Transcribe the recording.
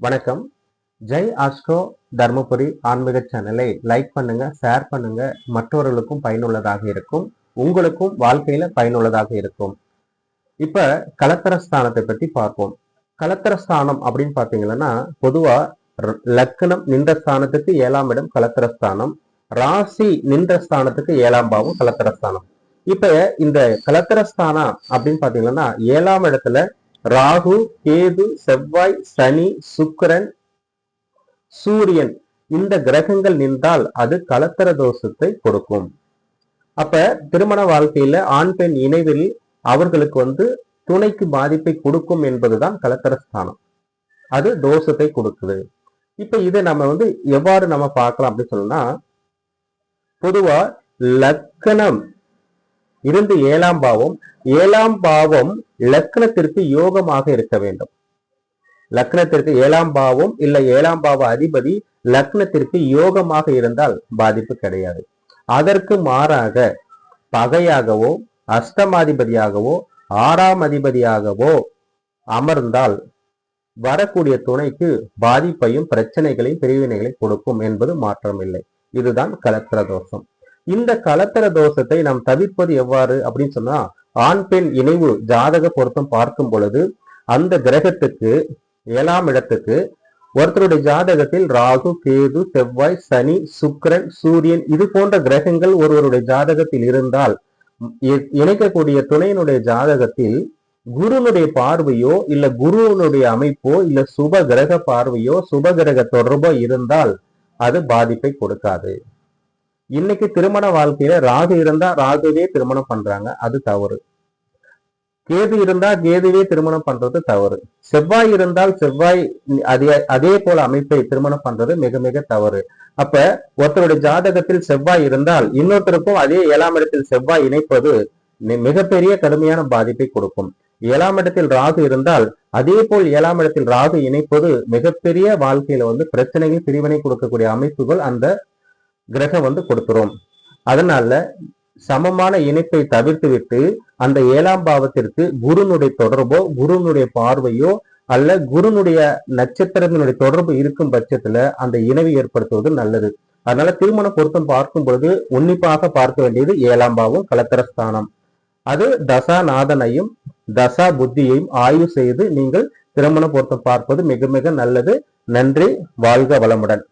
வணக்கம். ஜெய் ஆஸ்ட்ரோ தர்மபுரி ஆன்மீக சேனலை லைக் பண்ணுங்க ஷேர் பண்ணுங்க. மற்றவர்களுக்கும் பயனுள்ளதாக இருக்கும். உங்களுக்கும் வாழ்க்கையில பயனுள்ளதாக இருக்கும். இப்ப கலத்தரஸ்தானத்தை பத்தி பார்ப்போம். கலத்தரஸ்தானம் அப்படின்னு பாத்தீங்கன்னா பொதுவா ர- லக்னம் நின்ற ஸ்தானத்துக்கு ஏழாம் இடம் கலத்தரஸ்தானம். ராசி நின்ற ஸ்தானத்துக்கு ஏழாம் பாவம் கலத்தரஸ்தானம். இப்ப இந்த கலத்தரஸ்தானம் அப்படின்னு பாத்தீங்கன்னா ஏழாம் இடத்துல ராகு கேது செவ்வாய் சனி சுக்கிரன் சூரியன் இந்த கிரகங்கள் நின்றால் அது கலத்தர தோஷத்தை கொடுக்கும். அப்ப திருமண வாழ்க்கையில ஆண் பெண் இணைவில் அவர்களுக்கு வந்து துணைக்கு பாதிப்பை கொடுக்கும் என்பதுதான் கலத்தர ஸ்தானம். அது தோஷத்தை கொடுக்குது. இப்ப இதை நம்ம வந்து எவ்வாறு நம்ம பார்க்கலாம் அப்படின்னு சொன்னா பொதுவா லக்கணம் இருந்து ஏழாம் பாவம் ஏழாம் பாவம் லக்னத்திற்கு யோகமாக இருக்க வேண்டும். லக்னத்திற்கு ஏழாம் பாவம் இல்ல ஏழாம் பாவ அதிபதி லக்னத்திற்கு யோகமாக இருந்தால் பாதிப்பு கிடையாது. அதற்கு மாறாக பகையாகவோ அஷ்டமாதிபதியாகவோ ஆறாம் அதிபதியாகவோ அமர்ந்தால் வரக்கூடிய துணைக்கு பாதிப்பையும் பிரச்சனைகளையும் பிரிவினைகளையும் கொடுக்கும் என்பது மாற்றமில்லை. இதுதான் கலத்திர தோஷம். இந்த கலத்தர தோஷத்தை நாம் தவிர்ப்பது எவ்வாறு அப்படின்னு சொன்னா ஆண் பெண் இணைவு ஜாதக பொருத்தம் பார்க்கும் பொழுது அந்த கிரகத்துக்கு ஏழாம் இடத்துக்கு ஒருத்தருடைய ஜாதகத்தில் ராகு கேது செவ்வாய் சனி சுக்கரன் சூரியன் இது போன்ற கிரகங்கள் ஒருவருடைய ஜாதகத்தில் இருந்தால் இ- இணைக்கக்கூடிய துணையினுடைய ஜாதகத்தில் குருனுடைய பார்வையோ இல்ல குருவனுடைய அமைப்போ இல்ல சுப கிரக பார்வையோ சுப கிரக தொடர்போ இருந்தால் அது பாதிப்பை கொடுக்காது. இன்னைக்கு திருமண வாழ்க்கையில ராகு இருந்தா ராகுவே திருமணம் பண்றாங்க. அது தவறு. கேது இருந்தா கேதுவே திருமணம் பண்றது தவறு. செவ்வாய் இருந்தால் செவ்வாய் அதே அதே போல அமைப்பை திருமணம் பண்றது மிக மிக தவறு. அப்ப ஒருத்தருடைய ஜாதகத்தில் செவ்வாய் இருந்தால் இன்னொருத்தருக்கும் அதே ஏழாம் இடத்தில் செவ்வாய் இணைப்பது மிகப்பெரிய கடுமையான பாதிப்பை கொடுக்கும். ஏழாம் இடத்தில் ராகு இருந்தால் அதே போல் ஏழாம் இடத்தில் ராகு இணைப்பது மிகப்பெரிய வாழ்க்கையில வந்து பிரச்சனைகள் பிரிவினை கொடுக்கக்கூடிய அமைப்புகள் அந்த கிரகம் வந்து கொடுத்துரும். அதனால சமமான இணைப்பை தவிர்த்து விட்டு அந்த ஏழாம் பாவத்திற்கு குருனுடைய தொடர்போ குருனுடைய பார்வையோ அல்ல குருனுடைய நட்சத்திரத்தினுடைய தொடர்பு இருக்கும் பட்சத்துல அந்த இணைவை ஏற்படுத்துவது நல்லது. அதனால திருமண பொருத்தம் பார்க்கும் பொழுது உன்னிப்பாக பார்க்க வேண்டியது ஏழாம் பாவம் கலத்திரஸ்தானம் அது தசாநாதனையும் தசா புத்தியையும் ஆய்வு செய்து நீங்கள் திருமண பொருத்தம் பார்ப்பது மிக மிக நல்லது. நன்றி வாழ்க வளமுடன்.